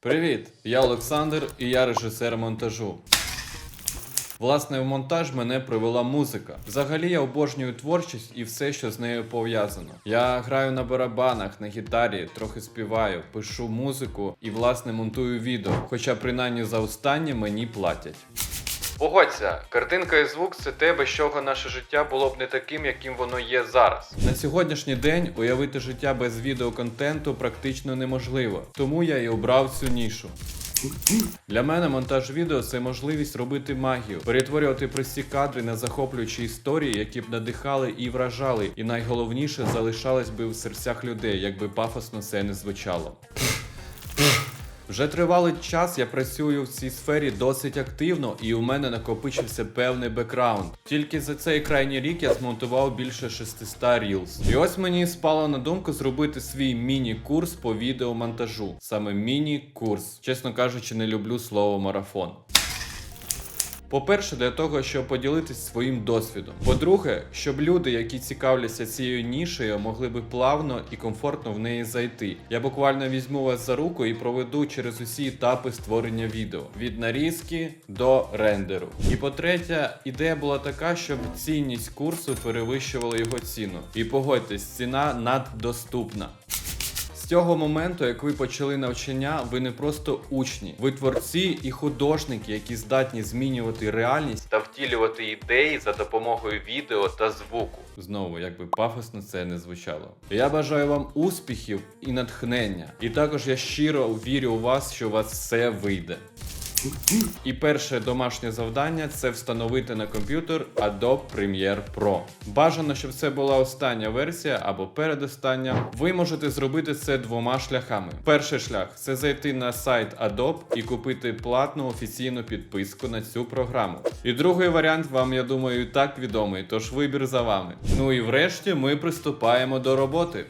Привіт! Я Олександр і я режисер монтажу. Власне, в монтаж мене привела музика. Взагалі я обожнюю творчість і все, що з нею пов'язано. Я граю на барабанах, на гітарі, трохи співаю, пишу музику і власне монтую відео. Хоча принаймні за останнє мені платять. Погодься, картинка і звук це те, без чого наше життя було б не таким, яким воно є зараз. На сьогоднішній день уявити життя без відеоконтенту практично неможливо, тому я і обрав цю нішу. Для мене монтаж відео це можливість робити магію, перетворювати прості кадри на захоплюючі історії, які б надихали і вражали, і найголовніше залишались би в серцях людей, якби пафосно це не звучало. Вже тривалий час я працюю в цій сфері досить активно, і у мене накопичився певний бекграунд. Тільки за цей крайній рік я змонтував більше 600 Reels. І ось мені спало на думку зробити свій міні-курс по відеомонтажу. Саме міні-курс. Чесно кажучи, не люблю слово марафон. По-перше, для того, щоб поділитись своїм досвідом. По-друге, щоб люди, які цікавляться цією нішею, могли би плавно і комфортно в неї зайти. Я буквально візьму вас за руку і проведу через усі етапи створення відео від нарізки до рендеру. І по-третє, ідея була така, щоб цінність курсу перевищувала його ціну. І погодьтесь, ціна наддоступна. Цього моменту, як ви почали навчання, ви не просто учні, ви творці і художники, які здатні змінювати реальність та втілювати ідеї за допомогою відео та звуку. Знову, якби пафосно це не звучало. Я бажаю вам успіхів і натхнення. І також я щиро вірю у вас, що у вас все вийде. І перше домашнє завдання це встановити на комп'ютер Adobe Premiere Pro. Бажано, щоб це була остання версія або передостання. Ви можете зробити це двома шляхами. Перший шлях це зайти на сайт Adobe і купити платну офіційну підписку на цю програму. І другий варіант вам, я думаю, і так відомий, тож вибір за вами. Ну і врешті ми приступаємо до роботи.